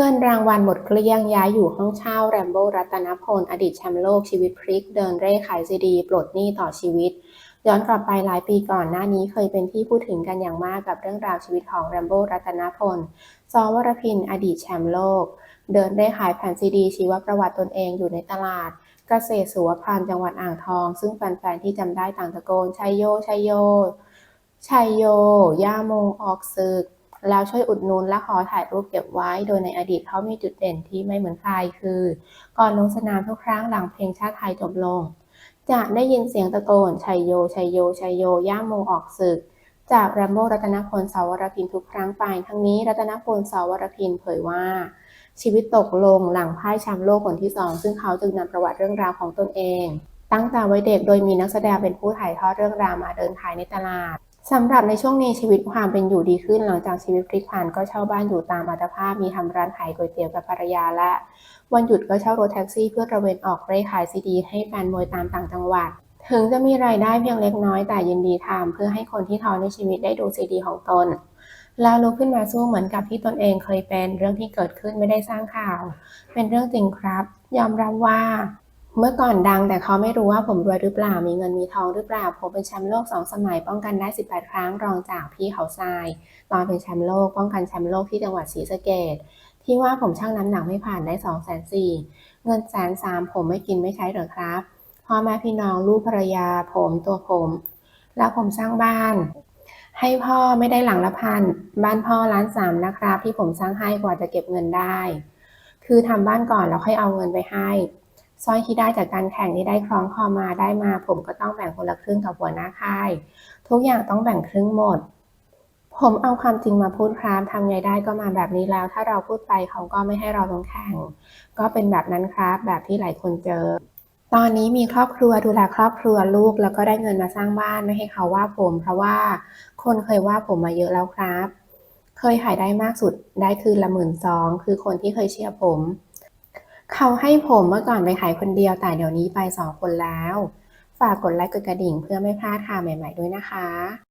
เงินรางวัลหมดเกลี้ยงย้ายอยู่ห้องเช่าแรมโบ้รัตนพล อดีตแชมป์โลกชีวิตพลิกเดินเร่ขายซีดี ปลดหนี้ต่อชีวิต ย้อนกลับไปหลายปีก่อนหน้านี้เคยเป็นที่พูดถึงกันอย่างมากกับเรื่องราวชีวิตของแรมโบ้รัตนพลซอวรพิน อดีตแชมป์โลก เดินเร่ขายแผ่นซีดี ชีวประวัติตนเองอยู่ในตลาดเกษตรสุวพันธ์จังหวัดอ่างทอง ซึ่งแฟนๆที่จำได้ต่างตะโกนชัยโยชัยโยชัยโยย่าโมออกศึก แล้วช่วยอุดหนุนและขอถ่ายรูปเก็บไว้ โดยในอดีตเขามีจุดเด่นที่ไม่เหมือนใครคือ ก่อนลงสนามทุกครั้งหลังเพลงชาติไทยจบลง จะได้ยินเสียงตะโกนชัยโยชัยโยชัยโยย่าโมออกศึก จากแรมโบรัตนพลสาวรพินทุกครั้งไป ทั้งนี้รัตนพลสาวรพินเผยว่า ชีวิตตกลงหลังพ่ายแชมป์โลกคนที่สองซึ่งเขาจึงนำประวัติเรื่องราวของตนเอง ตั้งแต่วัยเด็กโดยมีนักแสดงเป็นผู้ถ่ายทอดเรื่องราวมาเดินขายในตลาด สำหรับในช่วงนี้ชีวิตความเป็นอยู่ดีขึ้นหลังจากชีวิตพลิกผันก็เช่าบ้านอยู่ตามอัตภาพมีทำร้านขายก๋วยเตี๋ยวกับภรรยาและ วันหยุดก็เช่ารถแท็กซี่เพื่อตระเวนออกเร่ขายซีดี ให้แฟนมวยตามต่างจังหวัด ถึงจะมีรายได้เพียงเล็กน้อยแต่ยินดีทำเพื่อให้คนที่ท้อในชีวิตได้ดูซีดี ของตน แล้วลุกขึ้นมาสู้เหมือนกับที่ตนเองเคยเป็นเรื่องที่เกิดขึ้นไม่ได้สร้างข่าว เป็นเรื่องจริงครับ ยอมรับว่า เมื่อก่อนดังแต่เขาไม่รู้ว่าผมรวยหรือเปล่า มีเงินมีทองหรือเปล่า ผมเป็นแชมป์โลก 2 สมัย ป้องกันได้ 18 ครั้ง รองจากพี่เขาทราย ตอนเป็นแชมป์โลก ป้องกันแชมป์โลกที่จังหวัดศรีสะเกษที่ว่าผมชั่งน้ำหนักไม่ผ่านได้2 4 0 0 0เงินแสนสามผมไม่กินไม่ใช้หรอครับพ่อแม่พี่น้องลูกภรรยาผมตัวผม แล้วผมสร้างบ้าน ให้พ่อไม่ได้หลังละพัน บ้านพ่อล้านสามนะครับ ที่ผมสร้างให้กว่าจะเก็บเงินได้ คือทำบ้านก่อนแล้วค่อยเอาเงินไปให้ สร้อยที่ได้จากการแข่งที่ได้คล้องคอมาได้มา ผมก็ต้องแบ่งคนละครึ่งกับหัวหน้าค่าย ทุกอย่างต้องแบ่งครึ่งหมด ผมเอาความจริงมาพูดครับทำไงได้ก็มาแบบนี้แล้ว ถ้าเราพูดไปเขาก็ไม่ให้เราลงแข่ง ก็เป็นแบบนั้นครับ แบบที่หลายคนเจอ ตอนนี้มีครอบครัวดูแลครอบครัวลูกแล้วก็ได้เงินมาสร้างบ้านไม่ให้เขาว่าผม เพราะว่าคนเคยว่าผมมาเยอะแล้วครับ เคยขายได้มากสุดได้คืนละหมื่นสองคือคนที่เคยเชียร์ผม เขาให้ผมเมื่อก่อนไปขายคนเดียวแต่เดี๋ยวนี้ไปสองคนแล้ว ฝากกดไลค์กดกระดิ่งเพื่อไม่พลาดข่าวใหม่ ๆ ด้วยนะคะ